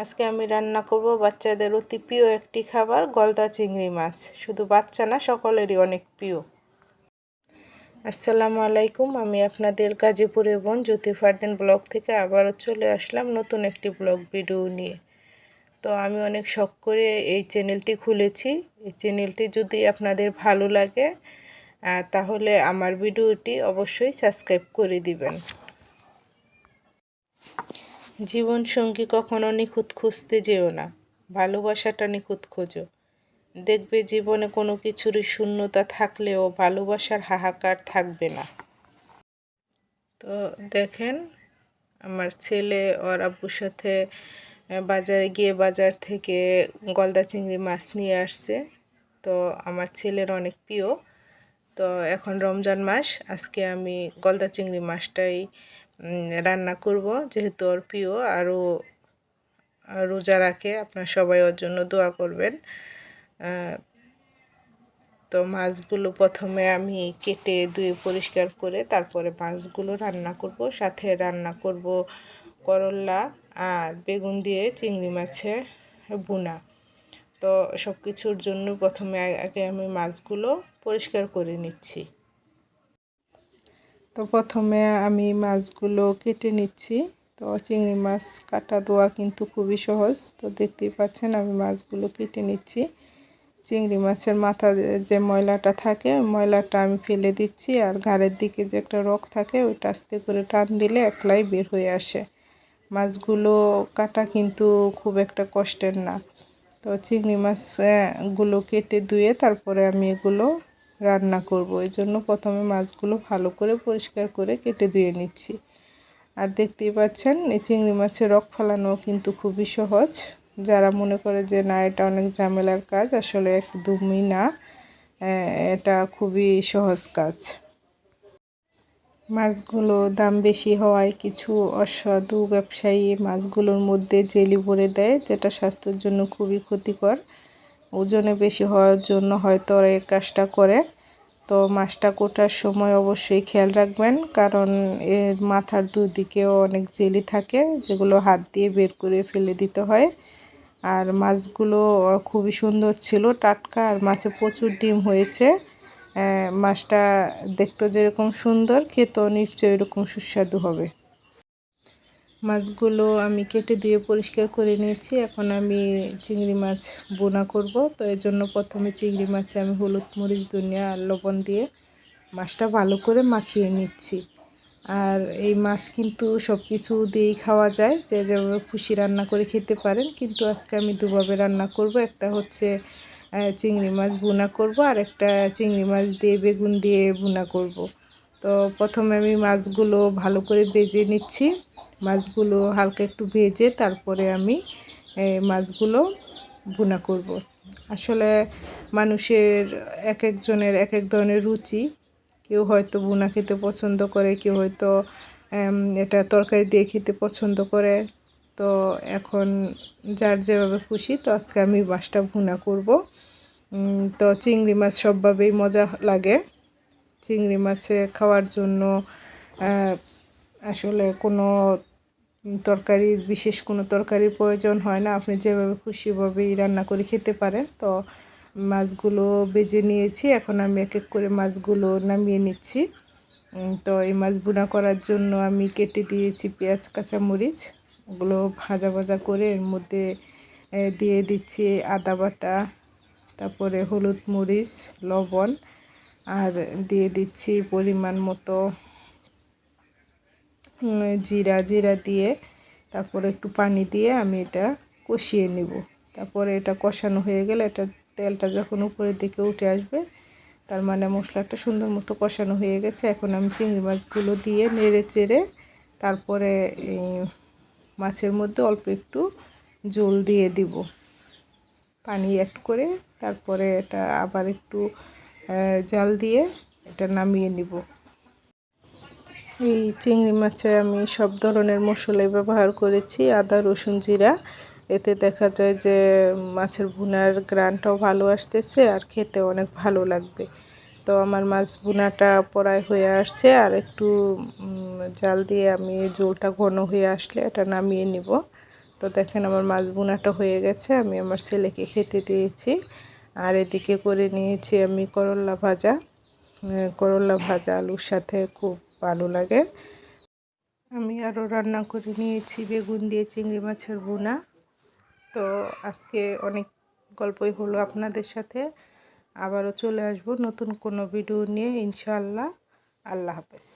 আজকে আমি রান্না করব বাচ্চাদের অতি প্রিয় একটি খাবার গলদা চিংড়ি মাছ। শুধু বাচ্চা না, সকলেরই অনেক প্রিয়। আসসালামু আলাইকুম, আমি আপনাদের গাজীপুরের বোন জ্যোতি ফারদিন ব্লগ থেকে আবারও চলে আসলাম নতুন একটি ব্লগ ভিডিও নিয়ে। তো আমি অনেক শখ করে এই চ্যানেলটি খুলেছি। এই চ্যানেলটি যদি আপনাদের ভালো লাগে তাহলে আমার ভিডিওটি অবশ্যই সাবস্ক্রাইব করে দিবেন। জীবন সঙ্গী কখনো নিখুঁত খুঁজতে যেও না। ভালোবাসাটা নিখুঁত খোঁজো। দেখবে জীবনে কোনো কিছুরই শূন্যতা থাকলেও ভালোবাসার হাহাকার থাকবে না। তো দেখেন, আমার ছেলে ওর আব্বুর সাথে বাজারে গিয়ে বাজার থেকে গলদা চিংড়ি মাছ নিয়ে আসছে। তো আমার ছেলের অনেক প্রিয়। তো এখন রমজান মাস, আজকে আমি গলদা চিংড়ি মাছটাই রান্না করব, যেহেতু ওর প্রিয়, আরও রোজা রাখে, আপনার সবাই ওর জন্য দোয়া করবেন। তো মাছগুলো প্রথমে আমি কেটে ধুয়ে পরিষ্কার করে তারপরে মাছগুলো রান্না করব, সাথে রান্না করব করল্লা আর বেগুন দিয়ে চিংড়ি মাছে বুনা তো সব কিছুর জন্য প্রথমে আগে আমি মাছগুলো পরিষ্কার করে নিচ্ছি। তো প্রথমে আমি মাছগুলো কেটে নিচ্ছি। তো চিংড়ি মাছ কাটা দেওয়া কিন্তু খুবই সহজ। তো দেখতেই পাচ্ছেন আমি মাছগুলো কেটে নিচ্ছি। চিংড়ি মাছের মাথা যে ময়লাটা থাকে ময়লাটা আমি ফেলে দিচ্ছি আর ঘাড়ের দিকে যে একটা রক থাকে, ওইটা আস্তে করে টান দিলে একলাই বের হয়ে আসে। মাছগুলো কাটা কিন্তু খুব একটা কষ্টের না। তো চিংড়ি মাছগুলো কেটে ধুয়ে তারপরে আমি এগুলো রান্না করব। এই জন্য প্রথমে মাছগুলো ভালো করে পরিষ্কার করে কেটে ধুয়ে নিচ্ছি। আর দেখতেই পাচ্ছেন, এই চিংড়ি মাছের রক ফালানো কিন্তু খুবই সহজ। যারা মনে করে যে, না, এটা অনেক ঝামেলার কাজ আসলে একদমই না। এটা খুবই সহজ কাজ। মাছগুলো দাম বেশি হওয়ায় কিছু অসাধু ব্যবসায়ী মাছগুলোর মধ্যে জেলি ভরে দেয়, যেটা স্বাস্থ্যের জন্য খুবই ক্ষতিকর। ওজনে বেশি হওয়ার জন্য হয়তো ওরা এই কাজটা করে। তো মাছটা কোটার সময় অবশ্যই খেয়াল রাখবেন, কারণ এর মাথার দুদিকেও অনেক জেলি থাকে, যেগুলো হাত দিয়ে বের করে ফেলে দিতে হয়। আর মাছগুলো খুবই সুন্দর ছিল, টাটকা, আর মাছে প্রচুর ডিম হয়েছে। মাছটা দেখতে যেরকম সুন্দর, খেতেও নিশ্চয়ই এরকম সুস্বাদু হবে। মাছগুলো আমি কেটে দিয়ে পরিষ্কার করে নিয়েছি। এখন আমি চিংড়ি মাছ বোনা করব। তো এর জন্য প্রথমে চিংড়ি মাছে আমি হলুদ, মরিচ, ধনিয়া আর লবণ দিয়ে মাছটা ভালো করে মাখিয়ে নিচ্ছি। আর এই মাছ কিন্তু সব কিছু দিয়েই খাওয়া যায়। যে যেভাবে খুশি রান্না করে খেতে পারেন। কিন্তু আজকে আমি দুভাবে রান্না করব। একটা হচ্ছে চিংড়ি মাছ বোনা করব আর একটা চিংড়ি মাছ দিয়ে বেগুন দিয়ে বোনা করব। তো প্রথমে আমি মাছগুলো ভালো করে বেজে নিচ্ছি। মাছগুলো হালকা একটু ভেজে তারপরে আমি মাছগুলো বোনা করব। আসলে মানুষের এক একজনের এক এক ধরনের রুচি। কেউ হয়তো বোনা খেতে পছন্দ করে, কেউ হয়তো এটা তরকারি দিয়ে খেতে পছন্দ করে। তো এখন যার যেভাবে খুশি, তো আজকে আমি মাছটা ভুনা করব। তো চিংড়ি মাছ সবভাবেই মজা লাগে। চিংড়ি মাছে খাওয়ার জন্য আসলে কোনো তরকারির বিশেষ কোনো তরকারির প্রয়োজন হয় না। আপনি যেভাবে খুশিভাবেই রান্না করে খেতে পারেন। তো মাছগুলো বেজে নিয়েছি। এখন আমি এক এক করে মাছগুলো নামিয়ে নিচ্ছি। তো এই মাছ বুনা করার জন্য আমি কেটে দিয়েছি পেঁয়াজ, কাঁচামরিচ। ওগুলো ভাজা ভাজা করে এর মধ্যে দিয়ে দিচ্ছি আদা বাটা, তারপরে হলুদ মরিচ, লবণ, আর দিয়ে দিচ্ছি পরিমাণ মতো জিরা জিরা দিয়ে, তারপরে একটু পানি দিয়ে আমি এটা কষিয়ে নেব। তারপরে এটা কষানো হয়ে গেলে এটা তেলটা যখন উপরের দিকে উঠে আসবে, তার মানে মশলাটা সুন্দর মতো কষানো হয়ে গেছে। এখন আমি চিংড়ি মাছগুলো দিয়ে নেড়ে চেড়ে তারপরে এই মাছের মধ্যে অল্প একটু জল দিয়ে দিব। পানি অ্যাড করে তারপরে এটা আবার একটু জাল দিয়ে এটা নামিয়ে নিব। এই চিংড়ি মাছে আমি সব ধরনের মশলাই ব্যবহার করেছি, আদা, রসুন, জিরা। এতে দেখা যায় যে মাছের ভুনার গ্রানটাও ভালো আসতেছে আর খেতে অনেক ভালো লাগবে। তো আমার মাছ ভুনাটা পড়ায় হয়ে আসছে আর একটু জাল দিয়ে আমি জোলটা ঘন হয়ে আসলে এটা নামিয়ে নিব। তো দেখেন আমার মাছ বোনাটা হয়ে গেছে, আমি আমার ছেলেকে খেতে দিয়েছি। আর এদিকে করে নিয়েছি আমি করল্লা ভাজা করল্লা ভাজা, আলুর সাথে খুব ভালো লাগে। আমি আরও রান্না করে নিয়েছি, বেগুন দিয়ে চিংড়ি মাছের বোনা তো আজকে অনেক গল্পই হলো আপনাদের সাথে। আবারও চলে আসব নতুন কোনো ভিডিও নিয়ে, ইনশাআল্লাহ। আল্লাহ হাফেজ।